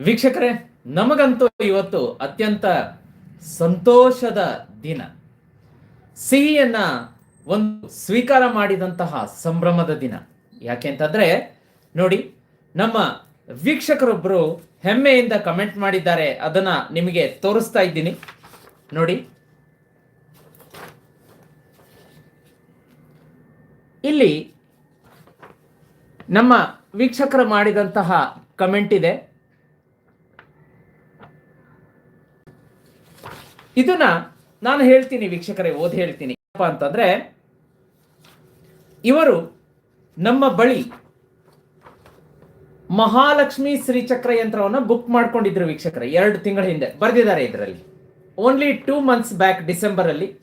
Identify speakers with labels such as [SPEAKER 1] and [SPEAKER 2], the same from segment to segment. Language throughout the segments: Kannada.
[SPEAKER 1] ವೀಕ್ಷಕರೇ, ನಮಗಂತೂ ಇವತ್ತು ಅತ್ಯಂತ ಸಂತೋಷದ ದಿನ. ಸಿಹಿಯನ್ನ ಒಂದು ಸ್ವೀಕಾರ ಮಾಡಿದಂತಹ ಸಂಭ್ರಮದ ದಿನ. ಯಾಕೆಂತಂದ್ರೆ ನೋಡಿ, ನಮ್ಮ ವೀಕ್ಷಕರೊಬ್ಬರು ಹೆಮ್ಮೆಯಿಂದ ಕಮೆಂಟ್ ಮಾಡಿದ್ದಾರೆ, ಅದನ್ನ ನಿಮಗೆ ತೋರಿಸ್ತಾ ಇದ್ದೀನಿ. ನೋಡಿ. ಇಲ್ಲಿ ನಮ್ಮ ವೀಕ್ಷಕರು ಮಾಡಿದಂತಹ ಕಮೆಂಟ್ ಇದೆ. ಇದನ್ನ ನಾನು ಹೇಳ್ತೀನಿ ವೀಕ್ಷಕರೇ, ಓದಿ ಹೇಳ್ತೀನಿ. ಏನಪ್ಪ ಅಂತಂದ್ರೆ, ಇವರು ನಮ್ಮ ಬಳಿ ಮಹಾಲಕ್ಷ್ಮಿ ಶ್ರೀಚಕ್ರ ಯಂತ್ರವನ್ನು ಬುಕ್ ಮಾಡ್ಕೊಂಡಿದ್ರು ವೀಕ್ಷಕರೇ, ಎರಡು ತಿಂಗಳ ಹಿಂದೆ. ಬರೆದಿದ್ದಾರೆ ಇದರಲ್ಲಿ. Only two months back December ಅಲ್ಲಿ.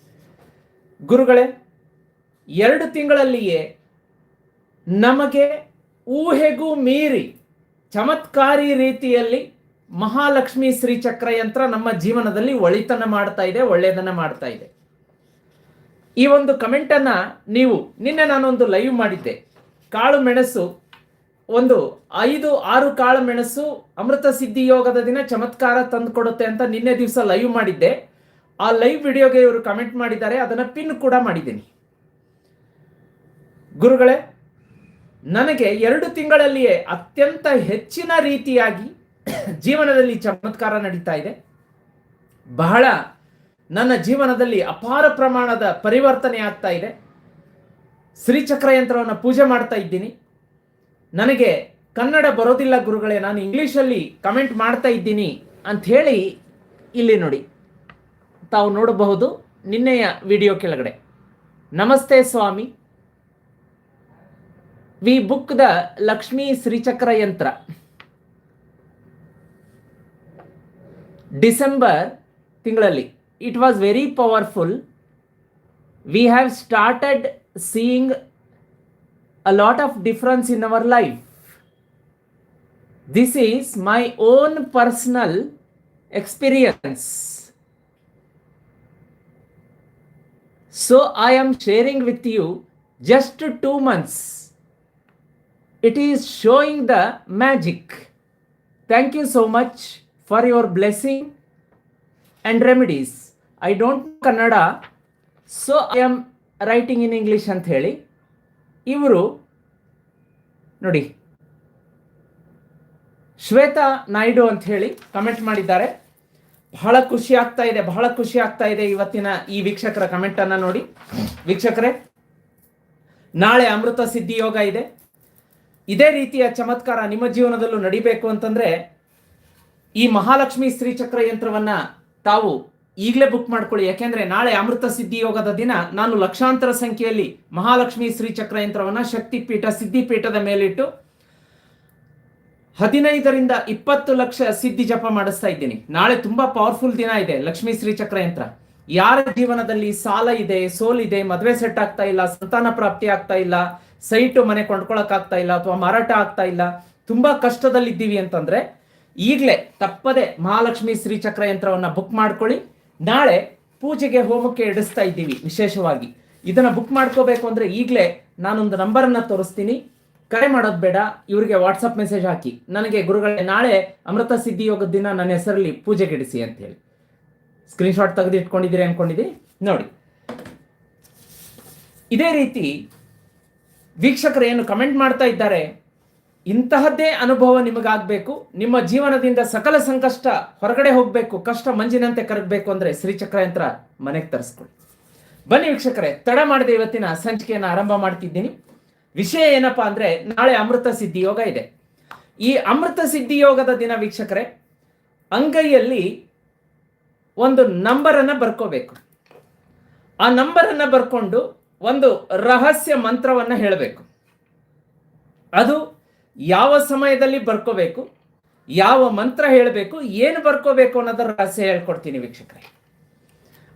[SPEAKER 1] ಗುರುಗಳೇ, ಎರಡು ತಿಂಗಳಲ್ಲಿಯೇ ನಮಗೆ ಊಹೆಗೂ ಮೀರಿ, ಚಮತ್ಕಾರಿ ರೀತಿಯಲ್ಲಿ ಮಹಾಲಕ್ಷ್ಮಿ ಶ್ರೀಚಕ್ರ ಯಂತ್ರ ನಮ್ಮ ಜೀವನದಲ್ಲಿ ಒಳಿತನ ಮಾಡ್ತಾ ಇದೆ ಒಳ್ಳೆಯದನ್ನ ಮಾಡ್ತಾ ಇದೆ. ಈ ಒಂದು ಕಮೆಂಟ್ ಅನ್ನ ನೀವು ನಿನ್ನೆ ನಾನೊಂದು ಲೈವ್ ಮಾಡಿದ್ದೆ. ಕಾಳು ಮೆಣಸು, ಒಂದು ಐದು ಆರು ಕಾಳು ಮೆಣಸು ಅಮೃತ ಸಿದ್ಧಿ ಯೋಗದ ದಿನ ಚಮತ್ಕಾರ ತಂದು ಕೊಡುತ್ತೆ ಅಂತ ನಿನ್ನೆ ದಿವಸ ಲೈವ್ ಮಾಡಿದ್ದೆ. ಆ ಲೈವ್ ವಿಡಿಯೋಗೆ ಇವರು ಕಮೆಂಟ್ ಮಾಡಿದ್ದಾರೆ, ಅದನ್ನ ಪಿನ್ ಕೂಡ ಮಾಡಿದ್ದೀನಿ. ಗುರುಗಳೇ, ನನಗೆ ಎರಡು ತಿಂಗಳಲ್ಲಿಯೇ ಅತ್ಯಂತ ಹೆಚ್ಚಿನ ರೀತಿಯಾಗಿ ಜೀವನದಲ್ಲಿ ಚಮತ್ಕಾರ ನಡೀತಾ ಇದೆ. ಬಹಳ ನನ್ನ ಜೀವನದಲ್ಲಿ ಅಪಾರ ಪ್ರಮಾಣದ ಪರಿವರ್ತನೆ ಆಗ್ತಾ ಇದೆ. ಶ್ರೀಚಕ್ರ ಯಂತ್ರವನ್ನು ಪೂಜೆ ಮಾಡ್ತಾ ಇದ್ದೀನಿ. ನನಗೆ ಕನ್ನಡ ಬರೋದಿಲ್ಲ ಗುರುಗಳೇ, ನಾನು ಇಂಗ್ಲೀಷಲ್ಲಿ ಕಮೆಂಟ್ ಮಾಡ್ತಾ ಇದ್ದೀನಿ ಅಂತ ಹೇಳಿ ಇಲ್ಲಿ ನೋಡಿ. ತಾವು ನೋಡಬಹುದು ನಿನ್ನೆಯ ವಿಡಿಯೋ ಕೆಳಗಡೆ. ನಮಸ್ತೆ ಸ್ವಾಮಿ. We book the Lakshmi Shrichakra yantra. December ತಿಂಗಳಲ್ಲಿ it was very powerful we have started seeing a lot of difference in our life this is my own personal experience so I am sharing with you just two months it is showing the magic. Thank you so much For your blessing and remedies I don't Kannada so I am writing in English ಅಂತ ಹೇಳಿ. ಇವರು, ನೋಡಿ, ಶ್ವೇತಾ ನಾಯ್ಡು ಅಂತ ಹೇಳಿ ಕಮೆಂಟ್ ಮಾಡಿದ್ದಾರೆ. ಬಹಳ ಖುಷಿ ಆಗ್ತಾ ಇದೆ, ಬಹಳ ಖುಷಿ ಆಗ್ತಾ ಇದೆ ಇವತ್ತಿನ ಈ ವೀಕ್ಷಕರ ಕಮೆಂಟ್ ಅನ್ನ ನೋಡಿ. ವೀಕ್ಷಕರೇ, ನಾಳೆ ಅಮೃತ ಸಿದ್ಧಿ ಯೋಗ ಇದೆ. ಇದೇ ರೀತಿಯ ಚಮತ್ಕಾರ ನಿಮ್ಮ ಜೀವನದಲ್ಲೂ ನಡಿಬೇಕು ಅಂತಂದ್ರೆ ಈ ಮಹಾಲಕ್ಷ್ಮಿ ಸ್ತ್ರೀಚಕ್ರ ಯಂತ್ರವನ್ನ ತಾವು ಈಗಲೇ ಬುಕ್ ಮಾಡ್ಕೊಳ್ಳಿ. ಯಾಕೆಂದ್ರೆ ನಾಳೆ ಅಮೃತ ಸಿದ್ಧಿ ಯೋಗದ ದಿನ. ನಾನು ಲಕ್ಷಾಂತರ ಸಂಖ್ಯೆಯಲ್ಲಿ ಮಹಾಲಕ್ಷ್ಮಿ ಶ್ರೀಚಕ್ರ ಯಂತ್ರವನ್ನ ಶಕ್ತಿಪೀಠ, ಸಿದ್ಧಿಪೀಠದ ಮೇಲಿಟ್ಟು ಹದಿನೈದರಿಂದ ಇಪ್ಪತ್ತು ಲಕ್ಷ ಸಿದ್ಧಿ ಜಪ ಮಾಡಿಸ್ತಾ ಇದ್ದೀನಿ. ನಾಳೆ ತುಂಬಾ ಪವರ್ಫುಲ್ ದಿನ ಇದೆ ಲಕ್ಷ್ಮೀ ಶ್ರೀಚಕ್ರ ಯಂತ್ರ. ಯಾರ ಜೀವನದಲ್ಲಿ ಸಾಲ ಇದೆ ಸೋಲಿದೆ ಮದುವೆ ಸೆಟ್ ಆಗ್ತಾ ಇಲ್ಲ, ಸಂತಾನ ಪ್ರಾಪ್ತಿ ಆಗ್ತಾ ಇಲ್ಲ, ಸೈಟು ಮನೆ ಕೊಂಡ್ಕೊಳಕ್ ಆಗ್ತಾ ಇಲ್ಲ, ಅಥವಾ ಮಾರಾಟ ಆಗ್ತಾ ಇಲ್ಲ, ತುಂಬಾ ಕಷ್ಟದಲ್ಲಿದ್ದೀವಿ ಅಂತಂದ್ರೆ ಈಗಲೇ ತಪ್ಪದೆ ಮಹಾಲಕ್ಷ್ಮಿ ಶ್ರೀಚಕ್ರ ಯಂತ್ರವನ್ನು ಬುಕ್ ಮಾಡ್ಕೊಳ್ಳಿ. ನಾಳೆ ಪೂಜೆಗೆ ಹೋಮಕ್ಕೆ ಇಡಿಸ್ತಾ ಇದ್ದೀವಿ ವಿಶೇಷವಾಗಿ. ಇದನ್ನು ಬುಕ್ ಮಾಡ್ಕೋಬೇಕು ಅಂದರೆ ಈಗಲೇ ನಾನೊಂದು ನಂಬರನ್ನು ತೋರಿಸ್ತೀನಿ. ಕರೆ ಮಾಡೋದು ಬೇಡ, ಇವರಿಗೆ ವಾಟ್ಸಪ್ ಮೆಸೇಜ್ ಹಾಕಿ. ನನಗೆ ಗುರುಗಳೇ, ನಾಳೆ ಅಮೃತ ಸಿದ್ಧಿ ಯೋಗದ ದಿನ, ನನ್ನ ಹೆಸರಲ್ಲಿ ಪೂಜೆಗೆ ಇಡಿಸಿ ಅಂತ ಹೇಳಿ ಸ್ಕ್ರೀನ್ಶಾಟ್ ತೆಗೆದು ಇಟ್ಕೊಂಡಿದ್ದೀರಿ ಅಂದ್ಕೊಂಡಿದ್ದೀನಿ ನೋಡಿ. ಇದೇ ರೀತಿ ವೀಕ್ಷಕರು ಏನು ಕಮೆಂಟ್ ಮಾಡ್ತಾ ಇದ್ದಾರೆ? ಇಂತಹದ್ದೇ ಅನುಭವ ನಿಮಗಾಗಬೇಕು. ನಿಮ್ಮ ಜೀವನದಿಂದ ಸಕಲ ಸಂಕಷ್ಟ ಹೊರಗಡೆ ಹೋಗಬೇಕು, ಕಷ್ಟ ಮಂಜಿನಂತೆ ಕರಗಬೇಕು ಅಂದ್ರೆ ಶ್ರೀಚಕ್ರ ಯಂತ್ರ ಮನೆಗೆ ತರಿಸ್ಕೊಳ್ಳಿ. ಬನ್ನಿ ವೀಕ್ಷಕರೇ, ತಡ ಮಾಡದೆ ಇವತ್ತಿನ ಸಂಚಿಕೆಯನ್ನು ಆರಂಭ ಮಾಡ್ತಿದ್ದೀನಿ. ವಿಷಯ ಏನಪ್ಪಾ ಅಂದ್ರೆ, ನಾಳೆ ಅಮೃತ ಸಿದ್ಧಿ ಯೋಗ ಇದೆ. ಈ ಅಮೃತ ಸಿದ್ಧಿ ಯೋಗದ ದಿನ ವೀಕ್ಷಕರೇ, ಅಂಗೈಯಲ್ಲಿ ಒಂದು ನಂಬರನ್ನು ಬರ್ಕೋಬೇಕು. ಆ ನಂಬರನ್ನು ಬರ್ಕೊಂಡು ಒಂದು ರಹಸ್ಯ ಮಂತ್ರವನ್ನು ಹೇಳಬೇಕು. ಅದು ಯಾವ ಸಮಯದಲ್ಲಿ ಬರ್ಕೋಬೇಕು, ಯಾವ ಮಂತ್ರ ಹೇಳಬೇಕು, ಏನು ಬರ್ಕೋಬೇಕು ಅನ್ನೋದರ ರಹಸ್ಯ ಹೇಳ್ಕೊಡ್ತೀನಿ ವೀಕ್ಷಕರೇ.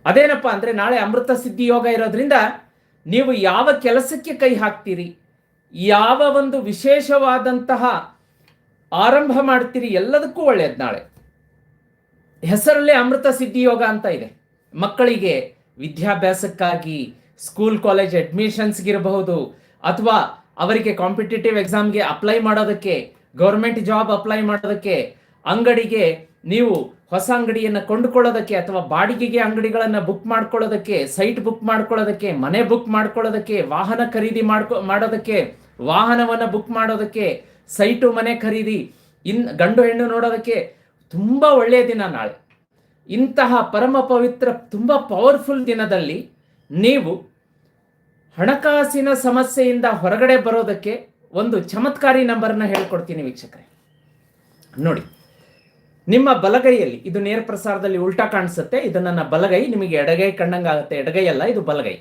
[SPEAKER 1] ಅದೇನಪ್ಪ ಅಂದರೆ ನಾಳೆ ಅಮೃತ ಸಿದ್ಧಿ ಯೋಗ ಇರೋದ್ರಿಂದ ನೀವು ಯಾವ ಕೆಲಸಕ್ಕೆ ಕೈ ಹಾಕ್ತೀರಿ, ಯಾವ ಒಂದು ವಿಶೇಷವಾದಂತಹ ಆರಂಭ ಮಾಡ್ತೀರಿ ಎಲ್ಲದಕ್ಕೂ ಒಳ್ಳೆಯದು ನಾಳೆ. ಹೆಸರಲ್ಲೇ ಅಮೃತ ಸಿದ್ಧಿ ಯೋಗ ಅಂತ ಇದೆ. ಮಕ್ಕಳಿಗೆ ವಿದ್ಯಾಭ್ಯಾಸಕ್ಕಾಗಿ ಸ್ಕೂಲ್ ಕಾಲೇಜ್ ಅಡ್ಮಿಷನ್ಸ್ಗಿರಬಹುದು ಅಥವಾ ಅವರಿಗೆ ಕಾಂಪಿಟೇಟಿವ್ ಎಕ್ಸಾಮ್ಗೆ ಅಪ್ಲೈ ಮಾಡೋದಕ್ಕೆ ಗೌರ್ಮೆಂಟ್ ಜಾಬ್ ಅಪ್ಲೈ ಮಾಡೋದಕ್ಕೆ, ಅಂಗಡಿಗೆ ನೀವು ಹೊಸ ಅಂಗಡಿಯನ್ನು ಕೊಂಡುಕೊಳ್ಳೋದಕ್ಕೆ ಅಥವಾ ಬಾಡಿಗೆಗೆ ಅಂಗಡಿಗಳನ್ನು ಬುಕ್ ಮಾಡ್ಕೊಳ್ಳೋದಕ್ಕೆ ಸೈಟ್ ಬುಕ್ ಮಾಡ್ಕೊಳ್ಳೋದಕ್ಕೆ, ಮನೆ ಬುಕ್ ಮಾಡ್ಕೊಳ್ಳೋದಕ್ಕೆ, ವಾಹನ ಖರೀದಿ ಮಾಡ್ಕೊ, ಮಾಡೋದಕ್ಕೆ, ವಾಹನವನ್ನು ಬುಕ್ ಮಾಡೋದಕ್ಕೆ ಸೈಟು ಮನೆ ಖರೀದಿ, ಇನ್ ಗಂಡು ಹೆಣ್ಣು ನೋಡೋದಕ್ಕೆ ತುಂಬ ಒಳ್ಳೆಯ ದಿನ ನಾಳೆ. ಇಂತಹ ಪರಮ ಪವಿತ್ರ, ತುಂಬ ಪವರ್ಫುಲ್ ದಿನದಲ್ಲಿ ನೀವು ಹಣಕಾಸಿನ ಸಮಸ್ಯೆಯಿಂದ ಹೊರಗಡೆ ಬರೋದಕ್ಕೆ ಒಂದು ಚಮತ್ಕಾರಿ ನಂಬರ್ನ ಹೇಳ್ಕೊಡ್ತೀನಿ ವೀಕ್ಷಕರೇ. ನೋಡಿ, ನಿಮ್ಮ ಬಲಗೈಯಲ್ಲಿ, ಇದು ನೇರ ಪ್ರಸಾರದಲ್ಲಿ ಉಲ್ಟಾ ಕಾಣಿಸುತ್ತೆ. ಇದು ನನ್ನ ಬಲಗೈ, ನಿಮಗೆ ಎಡಗೈ ಕಂಡಂಗಾಗುತ್ತೆ ಎಡಗೈ ಅಲ್ಲ, ಇದು ಬಲಗೈ.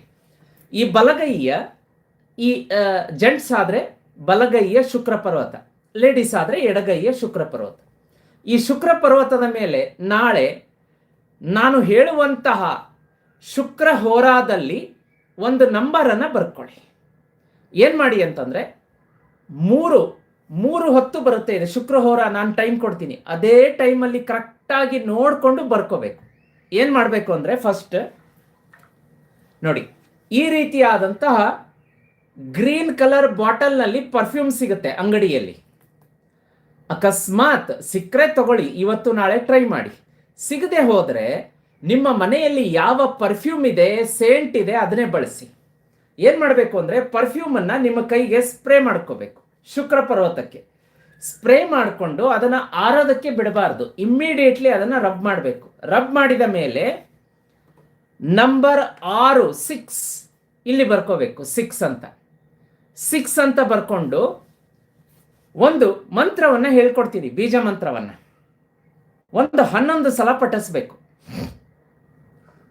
[SPEAKER 1] ಈ ಬಲಗೈಯ, ಈ ಜೆಂಟ್ಸ್ ಆದರೆ ಬಲಗೈಯ ಶುಕ್ರ ಪರ್ವತ ಲೇಡೀಸ್ ಆದರೆ ಎಡಗೈಯ ಶುಕ್ರ ಪರ್ವತ ಈ ಶುಕ್ರ ಪರ್ವತದ ಮೇಲೆ ನಾಳೆ ನಾನು ಹೇಳುವಂತಹ ಶುಕ್ರ ಹೋರಾದಲ್ಲಿ ಒಂದು ನಂಬರನ್ನು ಬರ್ಕೊಳ್ಳಿ. ಏನು ಮಾಡಿ ಅಂತಂದರೆ, ಮೂರು ಮೂರು ಹೊತ್ತು ಬರುತ್ತೆ ಇದೆ. ಶುಕ್ರ ಹೋರ ನಾನು ಟೈಮ್ ಕೊಡ್ತೀನಿ. ಅದೇ ಟೈಮಲ್ಲಿ ಕರೆಕ್ಟಾಗಿ ನೋಡಿಕೊಂಡು ಬರ್ಕೋಬೇಕು. ಏನು ಮಾಡಬೇಕು ಅಂದರೆ ಫಸ್ಟ್ ನೋಡಿ, ಈ ರೀತಿಯಾದಂತಹ ಗ್ರೀನ್ ಕಲರ್ ಬಾಟಲ್ನಲ್ಲಿ ಪರ್ಫ್ಯೂಮ್ ಸಿಗುತ್ತೆ ಅಂಗಡಿಯಲ್ಲಿ. ಅಕಸ್ಮಾತ್ ಸಿಕ್ಕರೆ ತಗೊಳ್ಳಿ, ಇವತ್ತು ನಾಳೆ ಟ್ರೈ ಮಾಡಿ. ಸಿಗದೆ ಹೋದರೆ ನಿಮ್ಮ ಮನೆಯಲ್ಲಿ ಯಾವ ಪರ್ಫ್ಯೂಮ್ ಇದೆ ಸೇಂಟ್ ಇದೆ, ಅದನ್ನೇ ಬಳಸಿ. ಏನು ಮಾಡಬೇಕು ಅಂದರೆ ಪರ್ಫ್ಯೂಮನ್ನು ನಿಮ್ಮ ಕೈಗೆ ಸ್ಪ್ರೇ ಮಾಡ್ಕೋಬೇಕು, ಶುಕ್ರ ಪರ್ವತಕ್ಕೆ. ಸ್ಪ್ರೇ ಮಾಡಿಕೊಂಡು ಅದನ್ನು ಆರೋದಕ್ಕೆ ಬಿಡಬಾರ್ದು ಇಮ್ಮಿಡಿಯೇಟ್ಲಿ ಅದನ್ನು ರಬ್ ಮಾಡಬೇಕು. ರಬ್ ಮಾಡಿದ ಮೇಲೆ ನಂಬರ್ ಆರು ಸಿಕ್ಸ್ ಇಲ್ಲಿ ಬರ್ಕೋಬೇಕು ಸಿಕ್ಸ್ ಅಂತ. ಸಿಕ್ಸ್ ಅಂತ ಬರ್ಕೊಂಡು ಒಂದು ಮಂತ್ರವನ್ನು ಹೇಳ್ಕೊಡ್ತೀನಿ, ಬೀಜ ಮಂತ್ರವನ್ನು. ಒಂದು ಹನ್ನೊಂದು ಸಲ ಪಠಿಸ್ಬೇಕು.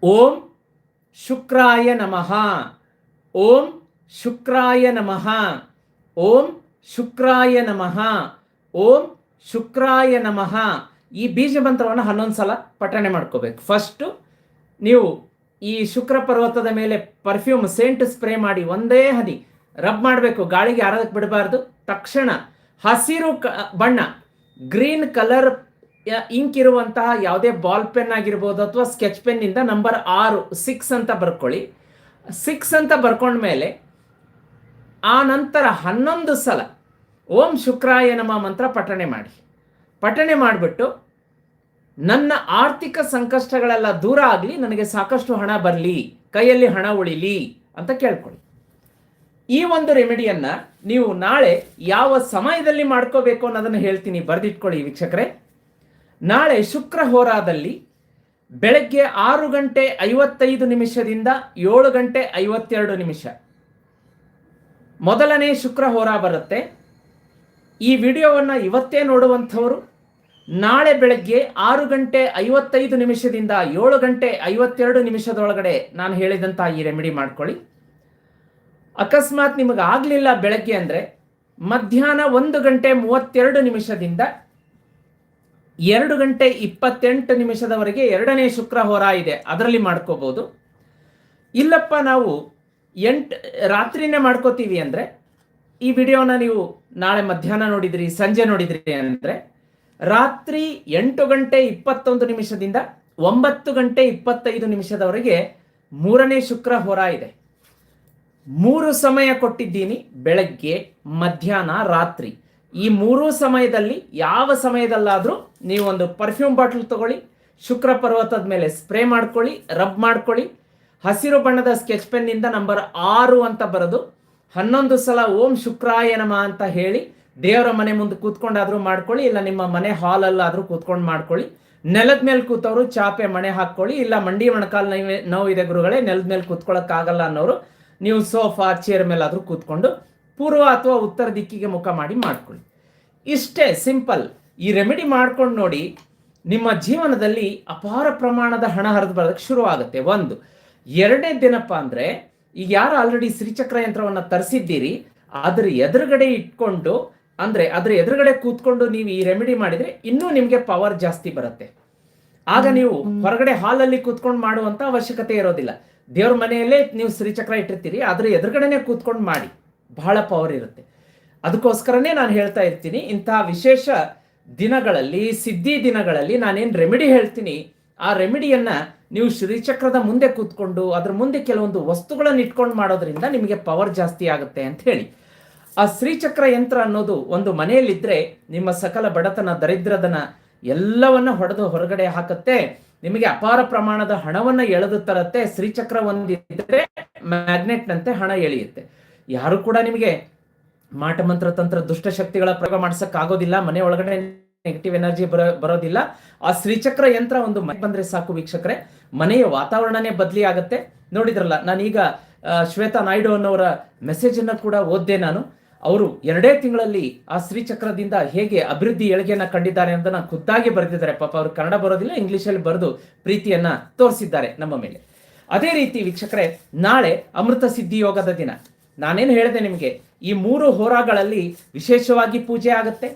[SPEAKER 1] ಓಂ ಶುಕ್ರಾಯ ನಮಃ. ಓಂ ಶುಕ್ರಾಯ ನಮಃ. ಓಂ ಶುಕ್ರಾಯ ನಮಃ. ಓಂ ಶುಕ್ರಾಯ ನಮಃ. ಈ ಬೀಜ ಮಂತ್ರವನ್ನು ಹನ್ನೊಂದು ಸಲ ಪಠಣೆ ಮಾಡ್ಕೋಬೇಕು. ಫಸ್ಟು ನೀವು ಈ ಶುಕ್ರ ಪರ್ವತದ ಮೇಲೆ ಪರ್ಫ್ಯೂಮ್ ಸೇಂಟ್ ಸ್ಪ್ರೇ ಮಾಡಿ ಒಂದೇ ಹನಿ ರಬ್ ಮಾಡಬೇಕು. ಗಾಳಿಗೆ ಆರೋದಕ್ಕೆ ಬಿಡಬಾರ್ದು. ತಕ್ಷಣ ಹಸಿರು ಬಣ್ಣ ಗ್ರೀನ್ ಕಲರ್ ಇಂಕ್ ಇರುವಂತಹ ಯಾವುದೇ ಬಾಲ್ ಪೆನ್ ಆಗಿರ್ಬೋದು ಅಥವಾ ಸ್ಕೆಚ್ ಪೆನ್ನಿಂದ ನಂಬರ್ ಆರು ಸಿಕ್ಸ್ ಅಂತ ಬರ್ಕೊಳ್ಳಿ. ಸಿಕ್ಸ್ ಅಂತ ಬರ್ಕೊಂಡ್ಮೇಲೆ ಆ ನಂತರ ಹನ್ನೊಂದು ಸಲ ಓಂ ಶುಕ್ರಾಯ ನಮ ಮಂತ್ರ ಪಠಣೆ ಮಾಡಿ. ಪಠಣೆ ಮಾಡಿಬಿಟ್ಟು ನನ್ನ ಆರ್ಥಿಕ ಸಂಕಷ್ಟಗಳೆಲ್ಲ ದೂರ ಆಗಲಿ, ನನಗೆ ಸಾಕಷ್ಟು ಹಣ ಬರಲಿ, ಕೈಯಲ್ಲಿ ಹಣ ಉಳಿಲಿ ಅಂತ ಕೇಳ್ಕೊಳ್ಳಿ. ಈ ಒಂದು ರೆಮಿಡಿಯನ್ನು ನೀವು ನಾಳೆ ಯಾವ ಸಮಯದಲ್ಲಿ ಮಾಡ್ಕೋಬೇಕು ಅನ್ನೋದನ್ನು ಹೇಳ್ತೀನಿ, ಬರೆದಿಟ್ಕೊಳ್ಳಿ ವೀಕ್ಷಕರೇ. ನಾಳೆ ಶುಕ್ರ ಹೋರಾದಲ್ಲಿ ಬೆಳಗ್ಗೆ ಆರು ಗಂಟೆ ಐವತ್ತೈದು ನಿಮಿಷದಿಂದ ಏಳು ಗಂಟೆ ಐವತ್ತೆರಡು ನಿಮಿಷ. ಮೊದಲನೇ ಶುಕ್ರ ಹೋರ ಬರುತ್ತೆ. ಈ ವಿಡಿಯೋವನ್ನು ಇವತ್ತೇ ನೋಡುವಂಥವರು, ನಾಳೆ ಬೆಳಗ್ಗೆ ಆರು ಗಂಟೆ ಐವತ್ತೈದು ನಿಮಿಷದಿಂದ ಏಳು ಗಂಟೆ ಐವತ್ತೆರಡು ನಿಮಿಷದೊಳಗಡೆ ನಾನು ಹೇಳಿದಂಥ ಈ ರೆಮಿಡಿ ಮಾಡ್ಕೊಳ್ಳಿ. ಅಕಸ್ಮಾತ್ ನಿಮಗೆ ಆಗಲಿಲ್ಲ ಬೆಳಗ್ಗೆ ಅಂದರೆ ಮಧ್ಯಾಹ್ನ ಒಂದು ಗಂಟೆ ಮೂವತ್ತೆರಡು ನಿಮಿಷದಿಂದ ಎರಡು ಗಂಟೆ ಇಪ್ಪತ್ತೆಂಟು ನಿಮಿಷದವರೆಗೆ ಎರಡನೇ ಶುಕ್ರ ಹೋರ ಇದೆ. ಅದರಲ್ಲಿ ಮಾಡ್ಕೋಬೋದು. ಇಲ್ಲಪ್ಪ, ನಾವು ಎಂಟು ರಾತ್ರಿನೇ ಮಾಡ್ಕೋತೀವಿ ಅಂದರೆ, ಈ ವಿಡಿಯೋನ ನೀವು ನಾಳೆ ಮಧ್ಯಾಹ್ನ ನೋಡಿದ್ರಿ, ಸಂಜೆ ನೋಡಿದ್ರಿ ಅಂದರೆ, ರಾತ್ರಿ ಎಂಟು ಗಂಟೆ ಇಪ್ಪತ್ತೊಂದು ನಿಮಿಷದಿಂದ ಒಂಬತ್ತು ಗಂಟೆ ಇಪ್ಪತ್ತೈದು ನಿಮಿಷದವರೆಗೆ ಮೂರನೇ ಶುಕ್ರ ಹೋರ ಇದೆ. ಮೂರು ಸಮಯ ಕೊಟ್ಟಿದ್ದೀನಿ, ಬೆಳಗ್ಗೆ, ಮಧ್ಯಾಹ್ನ, ರಾತ್ರಿ. ಈ ಮೂರೂ ಸಮಯದಲ್ಲಿ ಯಾವ ಸಮಯದಲ್ಲಾದರೂ ನೀವು ಒಂದು ಪರ್ಫ್ಯೂಮ್ ಬಾಟ್ಲ್ ತಗೊಳ್ಳಿ, ಶುಕ್ರ ಪರ್ವತದ ಮೇಲೆ ಸ್ಪ್ರೇ ಮಾಡ್ಕೊಳ್ಳಿ ರಬ್ ಮಾಡ್ಕೊಳ್ಳಿ. ಹಸಿರು ಬಣ್ಣದ ಸ್ಕೆಚ್ ಪೆನ್ನಿಂದ ನಂಬರ್ ಆರು ಅಂತ ಬರೆದು, ಹನ್ನೊಂದು ಸಲ ಓಂ ಶುಕ್ರಾಯ ನಮ ಅಂತ ಹೇಳಿ ದೇವರ ಮನೆ ಮುಂದೆ ಕೂತ್ಕೊಂಡಾದರೂ ಮಾಡ್ಕೊಳ್ಳಿ, ಇಲ್ಲ ನಿಮ್ಮ ಮನೆ ಹಾಲಲ್ಲಾದರೂ ಕೂತ್ಕೊಂಡು ಮಾಡ್ಕೊಳ್ಳಿ. ನೆಲದ ಮೇಲೆ ಕೂತವರು ಚಾಪೆ ಮಣೆ ಹಾಕ್ಕೊಳ್ಳಿ, ಇಲ್ಲ ಮಂಡಿ ಮೊಣಕಾಲು ನೋವು ನೋವಿದೆ ಗುರುಗಳೇ, ನೆಲದ ಮೇಲೆ ಕೂತ್ಕೊಳ್ಳೋಕ್ಕಾಗಲ್ಲ ಅನ್ನೋರು, ನೀವು ಸೋಫಾ ಚೇರ್ ಮೇಲಾದರೂ ಕೂತ್ಕೊಂಡು ಪೂರ್ವ ಅಥವಾ ಉತ್ತರ ದಿಕ್ಕಿಗೆ ಮುಖ ಮಾಡಿ ಮಾಡ್ಕೊಳ್ಳಿ. ಇಷ್ಟೇ ಸಿಂಪಲ್. ಈ ರೆಮಿಡಿ ಮಾಡ್ಕೊಂಡು ನೋಡಿ ನಿಮ್ಮ ಜೀವನದಲ್ಲಿ ಅಪಾರ ಪ್ರಮಾಣದ ಹಣ ಹರಿದು ಬರೋದಕ್ಕೆ ಶುರು ಆಗುತ್ತೆ ಒಂದು, ಎರಡನೇ ದಿನಪ್ಪ ಅಂದರೆ ಈಗ ಯಾರು ಆಲ್ರೆಡಿ ಶ್ರೀಚಕ್ರ ಯಂತ್ರವನ್ನು ತರಿಸಿದ್ದೀರಿ, ಅದರ ಎದುರುಗಡೆ ಇಟ್ಕೊಂಡು, ಅಂದರೆ ಅದರ ಎದುರುಗಡೆ ಕೂತ್ಕೊಂಡು ನೀವು ಈ ರೆಮಿಡಿ ಮಾಡಿದರೆ ಇನ್ನೂ ನಿಮಗೆ ಪವರ್ ಜಾಸ್ತಿ ಬರುತ್ತೆ. ಆಗ ನೀವು ಹೊರಗಡೆ ಹಾಲಲ್ಲಿ ಕೂತ್ಕೊಂಡು ಮಾಡುವಂಥ ಅವಶ್ಯಕತೆ ಇರೋದಿಲ್ಲ. ದೇವ್ರ ಮನೆಯಲ್ಲೇ ನೀವು ಶ್ರೀಚಕ್ರ ಇಟ್ಟಿರ್ತೀರಿ ಅದರ ಎದುರುಗಡೆನೆ ಕೂತ್ಕೊಂಡು ಮಾಡಿ. ಬಹಳ ಪವರ್ ಇರುತ್ತೆ. ಅದಕ್ಕೋಸ್ಕರನೇ ನಾನು ಹೇಳ್ತಾ ಇರ್ತೀನಿ ಇಂತಹ ವಿಶೇಷ ದಿನಗಳಲ್ಲಿ, ಸಿದ್ಧಿ ದಿನಗಳಲ್ಲಿ ನಾನೇನು ರೆಮಿಡಿ ಹೇಳ್ತೀನಿ, ಆ ರೆಮಿಡಿಯನ್ನ ನೀವು ಶ್ರೀಚಕ್ರದ ಮುಂದೆ ಕೂತ್ಕೊಂಡು, ಅದ್ರ ಮುಂದೆ ಕೆಲವೊಂದು ವಸ್ತುಗಳನ್ನು ಇಟ್ಕೊಂಡು ಮಾಡೋದ್ರಿಂದ ನಿಮಗೆ ಪವರ್ ಜಾಸ್ತಿ ಆಗುತ್ತೆ ಅಂತ ಹೇಳಿ. ಆ ಶ್ರೀಚಕ್ರ ಯಂತ್ರ ಅನ್ನೋದು ಒಂದು ಮನೆಯಲ್ಲಿದ್ದರೆ ನಿಮ್ಮ ಸಕಲ ಬಡತನ ದರಿದ್ರದನ ಎಲ್ಲವನ್ನ ಹೊಡೆದು ಹೊರಗಡೆ ಹಾಕುತ್ತೆ, ನಿಮಗೆ ಅಪಾರ ಪ್ರಮಾಣದ ಹಣವನ್ನ ಎಳೆದು ತರುತ್ತೆ, ಶ್ರೀಚಕ್ರ ಒಂದಿದ್ರೆ ಮ್ಯಾಗ್ನೆಟ್ನಂತೆ ಹಣ ಎಳೆಯುತ್ತೆ. ಯಾರು ಕೂಡ ನಿಮಗೆ ಮಾಟ, ಮಂತ್ರ, ತಂತ್ರ ದುಷ್ಟಶಕ್ತಿಗಳ ಪ್ರಯೋಗ ಮಾಡ್ಸಕ್ ಆಗೋದಿಲ್ಲ ಮನೆ ಒಳಗಡೆ ನೆಗೆಟಿವ್ ಎನರ್ಜಿ ಬರೋ, ಬರೋದಿಲ್ಲ. ಆ ಶ್ರೀಚಕ್ರ ಯಂತ್ರ ಒಂದು ಮನೆ ಬಂದ್ರೆ ಸಾಕು ವೀಕ್ಷಕರೇ. ಮನೆಯ ವಾತಾವರಣನೇ ಬದಲಿ ಆಗುತ್ತೆ. ನೋಡಿದ್ರಲ್ಲ, ನಾನೀಗ ಶ್ವೇತಾ ನಾಯ್ಡು ಅನ್ನೋರ ಮೆಸೇಜ್ ಅನ್ನ ಕೂಡ ಓದ್ದೆ ನಾನು. ಅವರು ಎರಡೇ ತಿಂಗಳಲ್ಲಿ ಆ ಶ್ರೀಚಕ್ರದಿಂದ ಹೇಗೆ ಅಭಿವೃದ್ಧಿ ಏಳಿಗೆಯನ್ನ ಕಂಡಿದ್ದಾರೆ ಅನ್ನೋದನ್ನ ಖುದ್ದಾಗಿ ಬರೆದಿದ್ದಾರೆ. ಪಾಪ ಅವರು ಕನ್ನಡ ಬರೋದಿಲ್ಲ, ಇಂಗ್ಲಿಷಲ್ಲಿ ಬರೆದು ಪ್ರೀತಿಯನ್ನ ತೋರಿಸಿದ್ದಾರೆ ನಮ್ಮ ಮೇಲೆ. ಅದೇ ರೀತಿ ವೀಕ್ಷಕರೇ, ನಾಳೆ ಅಮೃತ ಸಿದ್ಧಿ ಯೋಗದ ದಿನ. ನಾನೇನು ಹೇಳಿದೆ ನಿಮಗೆ, ಈ ಮೂರು ಹೋರಾಗಳಲ್ಲಿ ವಿಶೇಷವಾಗಿ ಪೂಜೆ ಆಗುತ್ತೆ.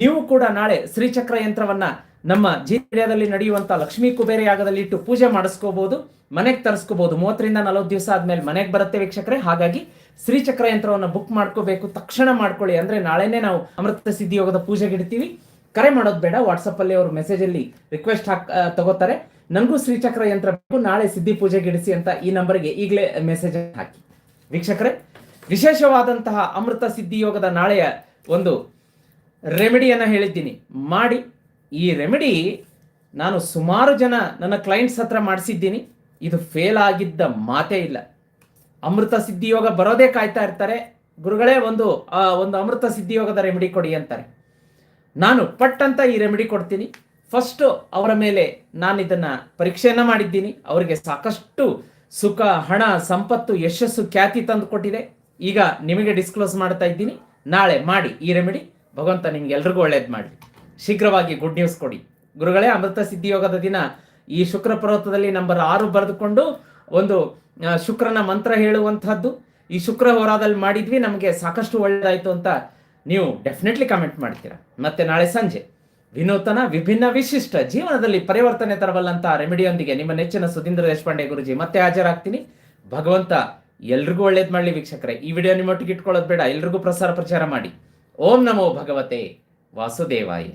[SPEAKER 1] ನೀವು ಕೂಡ ನಾಳೆ ಶ್ರೀಚಕ್ರ ಯಂತ್ರವನ್ನ ನಮ್ಮ ಜೀರ್ಯದಲ್ಲಿ ನಡೆಯುವಂತ ಲಕ್ಷ್ಮೀ ಕುಬೇರ ಯಾಗದಲ್ಲಿ ಇಟ್ಟು ಪೂಜೆ ಮಾಡಿಸ್ಕೋಬಹುದು ಮನೆಗೆ ತರಿಸ್ಕೋಬಹುದು ಮೂವತ್ತರಿಂದ ನಲವತ್ತು ದಿವಸ ಆದ್ಮೇಲೆ ಮನೆಗೆ ಬರುತ್ತೆ ವೀಕ್ಷಕರೇ. ಹಾಗಾಗಿ ಶ್ರೀಚಕ್ರ ಯಂತ್ರವನ್ನ ಬುಕ್ ಮಾಡ್ಕೋಬೇಕು. ತಕ್ಷಣ ಮಾಡ್ಕೊಳ್ಳಿ ಅಂದ್ರೆ ನಾಳೆನೇ ನಾವು ಅಮೃತ ಸಿದ್ಧಿ ಯೋಗದ ಪೂಜೆಗೆ ಇಡ್ತೀವಿ. ಕರೆ ಮಾಡೋದು ಬೇಡ ವಾಟ್ಸಪ್ ಅಲ್ಲಿ ಅವರು ಮೆಸೇಜ್ ಅಲ್ಲಿ ರಿಕ್ವೆಸ್ಟ್ ಹಾಕ್ ತಗೋತಾರೆ. ನಂಗೂ ಶ್ರೀಚಕ್ರ ಯಂತ್ರ ಬೇಕು. ನಾಳೆ ಸಿದ್ಧಿ ಪೂಜೆಗೆ ಇಡಿಸಿ ಅಂತ ಈ ನಂಬರ್ಗೆ ಈಗಲೇ ಮೆಸೇಜ್ ಹಾಕಿ. ವೀಕ್ಷಕರೇ ವಿಶೇಷವಾದಂತಹ ಅಮೃತ ಸಿದ್ಧಿ ಯೋಗದ ನಾಳೆಯ ಒಂದು ರೆಮಿಡಿಯನ್ನು ಹೇಳಿದ್ದೀನಿ. ಮಾಡಿ, ಈ ರೆಮಿಡಿ ನಾನು ಸುಮಾರು ಜನ ನನ್ನ ಕ್ಲೈಂಟ್ಸ್ ಹತ್ರ ಮಾಡಿಸಿದ್ದೀನಿ. ಇದು ಫೇಲ್ ಆಗಿದ್ದ ಮಾತೇ ಇಲ್ಲ. ಅಮೃತ ಸಿದ್ಧಿ ಯೋಗ ಬರೋದೇ ಕಾಯ್ತಾ ಇರ್ತಾರೆ. ಗುರುಗಳೇ ಒಂದು ಒಂದು ಅಮೃತ ಸಿದ್ಧಿ ಯೋಗದ ರೆಮಿಡಿ ಕೊಡಿ ಅಂತಾರೆ. ನಾನು ಪಟ್ ಅಂತ ಈ ರೆಮಿಡಿ ಕೊಡ್ತೀನಿ. ಫಸ್ಟ್ ಅವರ ಮೇಲೆ ನಾನು ಇದನ್ನ ಪರೀಕ್ಷೆಯನ್ನ ಮಾಡಿದ್ದೀನಿ. ಅವರಿಗೆ ಸಾಕಷ್ಟು ಸುಖ, ಹಣ, ಸಂಪತ್ತು, ಯಶಸ್ಸು ಖ್ಯಾತಿ ತಂದು ಕೊಟ್ಟಿದೆ. ಈಗ ನಿಮಗೆ ಡಿಸ್ಕ್ಲೋಸ್ ಮಾಡ್ತಾ ಇದ್ದೀನಿ. ನಾಳೆ ಮಾಡಿ ಈ ರೆಮಿಡಿ ಭಗವಂತ ನಿಮ್ಗೆ ಎಲ್ರಿಗೂ ಒಳ್ಳೇದು ಮಾಡಲಿ. ಶೀಘ್ರವಾಗಿ ಗುಡ್ ನ್ಯೂಸ್ ಕೊಡಿ. ಗುರುಗಳೇ, ಅಮೃತ ಸಿದ್ಧಿಯೋಗದ ದಿನ. ಈ ಶುಕ್ರ ಪರ್ವತದಲ್ಲಿ ನಂಬರ್ ಆರು ಬರೆದುಕೊಂಡು ಒಂದು ಶುಕ್ರನ ಮಂತ್ರ ಹೇಳುವಂತಹದ್ದು. ಈ ಶುಕ್ರ ಹೋರಾದಲ್ಲಿ ಮಾಡಿದ್ವಿ, ನಮಗೆ ಸಾಕಷ್ಟು ಒಳ್ಳೆಯದಾಯಿತು ಅಂತ ನೀವು ಡೆಫಿನೆಟ್ಲಿ ಕಮೆಂಟ್ ಮಾಡ್ತೀರಾ. ಮತ್ತೆ ನಾಳೆ ಸಂಜೆ, ವಿನೂತನ, ವಿಭಿನ್ನ, ವಿಶಿಷ್ಟ ಜೀವನದಲ್ಲಿ ಪರಿವರ್ತನೆ ತರಬಲ್ಲಂತಹ ರೆಮಿಡಿಯೊಂದಿಗೆ ನಿಮ್ಮ ನೆಚ್ಚಿನ ಸುಧೀಂದ್ರ ದೇಶಪಾಂಡೆ ಗುರುಜಿ ಮತ್ತೆ ಹಾಜರಾಗ್ತೀನಿ. ಭಗವಂತ ಎಲ್ರಿಗೂ ಒಳ್ಳೇದು ಮಾಡಲಿ ವೀಕ್ಷಕರೇ. ಈ ವಿಡಿಯೋ ನಿಮ್ಮೊಟ್ಟಿಗೆ ಇಟ್ಕೊಳ್ಳೋದು ಬೇಡ, ಎಲ್ರಿಗೂ ಪ್ರಸಾರ ಪ್ರಚಾರ ಮಾಡಿ. ಓಂ ನಮೋ ಭಗವತೆ ವಾಸುದೇವಾಯ.